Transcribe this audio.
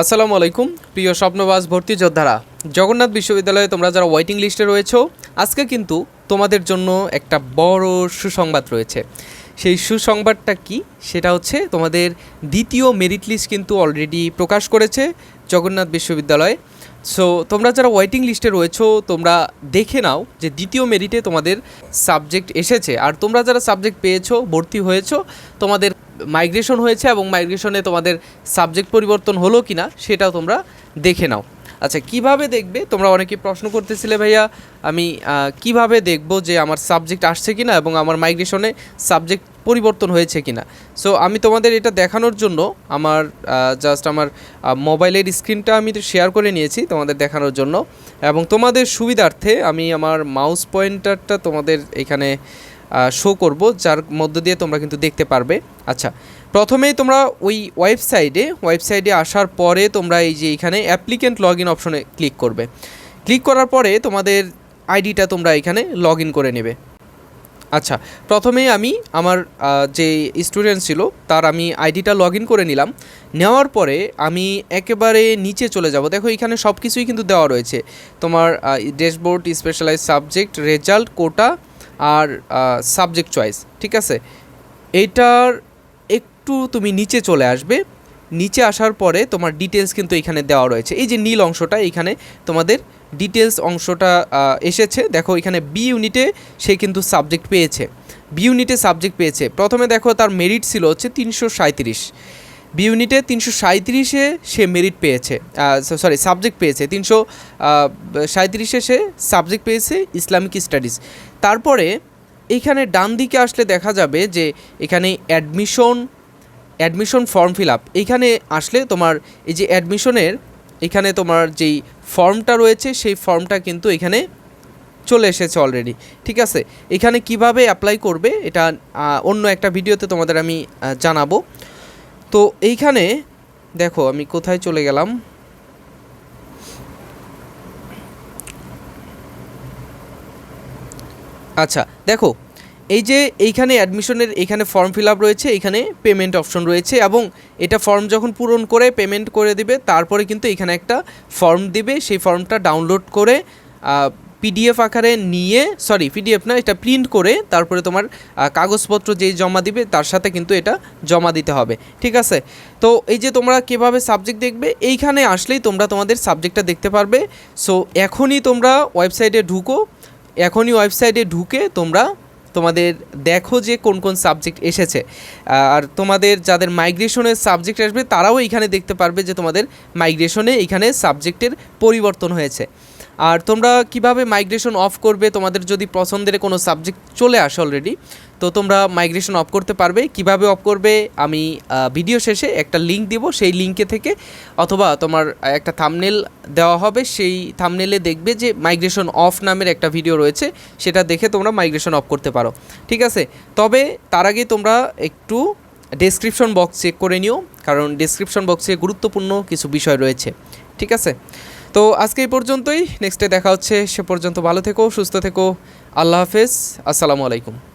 আসসালামু আলাইকুম, প্রিয় স্বপ্নবাস ভর্তি যোদ্ধারা। জগন্নাথ বিশ্ববিদ্যালয়ে তোমরা যারা ওয়েটিং লিস্টে রয়েছো, আজকে কিন্তু তোমাদের জন্য একটা বড় সুসংবাদ রয়েছে। সেই সুসংবাদটা কি? সেটা হচ্ছে তোমাদের দ্বিতীয় মেরিট লিস্ট কিন্তু অলরেডি প্রকাশ করেছে জগন্নাথ বিশ্ববিদ্যালয়। সো তোমরা যারা ওয়েটিং লিস্টে রয়েছো, তোমরা দেখে নাও যে দ্বিতীয় মেরিটে তোমাদের সাবজেক্ট এসেছে। আর তোমরা যারা সাবজেক্ট পেয়েছ, ভর্তি হয়েছো, তোমাদের মাইগ্রেশন হয়েছে এবং মাইগ্রেশনে তোমাদের সাবজেক্ট পরিবর্তন হলো কি না সেটাও তোমরা দেখে নাও। আচ্ছা কীভাবে দেখবে? তোমরা অনেকে প্রশ্ন করতেছিলে, ভাইয়া, আমি কীভাবে দেখব যে আমার সাবজেক্ট আসছে কিনা এবং আমার মাইগ্রেশনে সাবজেক্ট পরিবর্তন হয়েছে কিনা? সো আমি তোমাদের এটা দেখানোর জন্য আমার জাস্ট আমার মোবাইলের স্ক্রিনটা আমি শেয়ার করে নিয়েছি তোমাদের দেখানোর জন্য। এবং তোমাদের সুবিধার্থে আমি আমার মাউস পয়েন্টারটা তোমাদের এখানে শো করব, যার মধ্য দিয়ে তোমরা কিন্তু দেখতে পারবে। আচ্ছা প্রথমেই তোমরা ওই ওয়েবসাইটে ওয়েবসাইটে আসার পরে তোমরা এই যে এখানে অ্যাপ্লিকেন্ট লগ ইন অপশনে ক্লিক করবে। ক্লিক করার পরে তোমাদের আইডিটা তোমরা এখানে লগ ইন করে নেবে। আচ্ছা প্রথমেই আমি আমার যে স্টুডেন্ট ছিল, তার আমি আইডিটা লগ ইন করে নিলাম। নেওয়ার পরে আমি একেবারে নিচে চলে যাব। দেখো, এখানে সব কিছুই কিন্তু দেওয়া রয়েছে। তোমার dashboard specialize subject result quota আর সাবজেক্ট চয়েস ঠিক আছে? এইটার একটু তুমি নিচে চলে আসবে। নিচে আসার পরে তোমার ডিটেলস কিন্তু এখানে দেওয়া রয়েছে। এই যে নীল অংশটা, এখানে তোমাদের ডিটেলস অংশটা এসেছে। দেখো, এখানে বি ইউনিটে সে কিন্তু সাবজেক্ট পেয়েছে। বি ইউনিটে সাবজেক্ট পেয়েছে। প্রথমে দেখো, তার মেরিট ছিল হচ্ছে তিনশো সাঁত্রিশ বি ইউনিটে তিনশো সাঁত্রিশে সে মেরিট পেয়েছে। সরি সাবজেক্ট পেয়েছে। তিনশো সাঁত্রিশে সে সাবজেক্ট পেয়েছে ইসলামিক স্টাডিজ তারপরে এইখানে ডান দিকে আসলে দেখা যাবে যে এখানে admission admission form fill up এইখানে আসলে তোমার এই যে অ্যাডমিশনের এখানে তোমার যেই ফর্মটা রয়েছে, সেই ফর্মটা কিন্তু এখানে চলে এসেছে অলরেডি ঠিক আছে? এখানে কীভাবে অ্যাপ্লাই করবে এটা অন্য একটা ভিডিওতে তোমাদের আমি জানাব। তো এইখানে দেখো আমি কোথায় চলে গেলাম। আচ্ছা দেখো, এই যে এইখানে অ্যাডমিশনের এখানে ফর্ম ফিল আপ রয়েছে এখানে পেমেন্ট অপশন রয়েছে এবং এটা ফর্ম যখন পূরণ করে পেমেন্ট করে দিবে, তারপরে কিন্তু এখানে একটা ফর্ম দিবে, সেই ফর্মটা ডাউনলোড করে পিডিএফ আকারে নিয়ে সরি পিডিএফ না, এটা প্রিন্ট করে তারপরে তোমার কাগজপত্র যেই জমা দিবে, তার সাথে কিন্তু এটা জমা দিতে হবে, ঠিক আছে? তো এই যে তোমরা কীভাবে সাবজেক্ট দেখবে, এইখানে আসলেই তোমরা তোমাদের সাবজেক্টটা দেখতে পারবে। সো এখনই তোমরা ওয়েবসাইটে ঢুকো এখনই ওয়েবসাইটে ঢুকে তোমরা তোমাদের দেখো যে কোন কোন সাবজেক্ট এসেছে। আর তোমাদের যাদের মাইগ্রেশনের সাবজেক্ট আসবে, তারাও এখানে দেখতে পারবে যে তোমাদের মাইগ্রেশনে এখানে সাবজেক্টের পরিবর্তন হয়েছে। আর তোমরা কীভাবে মাইগ্রেশন অফ করবে? তোমাদের যদি পছন্দের কোনো সাবজেক্ট চলে আসে অলরেডি তো তোমরা মাইগ্রেশন অফ করতে পারবে। কীভাবে অফ করবে? আমি ভিডিও শেষে একটা লিঙ্ক দিব। সেই লিঙ্কে থেকে অথবা তোমার একটা থামনেল দেওয়া হবে। সেই থামনেলে দেখবে যে মাইগ্রেশন অফ নামের একটা ভিডিও রয়েছে। সেটা দেখে তোমরা মাইগ্রেশন অফ করতে পারো। ঠিক আছে? তবে তার আগে তোমরা একটু ডেসক্রিপশন বক্স চেক করে নিও। কারণ ডেসক্রিপশন বক্সে গুরুত্বপূর্ণ কিছু বিষয় রয়েছে। ঠিক আছে? তো আজকে এই পর্যন্তই। নেক্সটে দেখা হচ্ছে। সে পর্যন্ত ভালো থেকো, সুস্থ থেকো। আল্লাহ হাফেজ। আসসালামু আলাইকুম।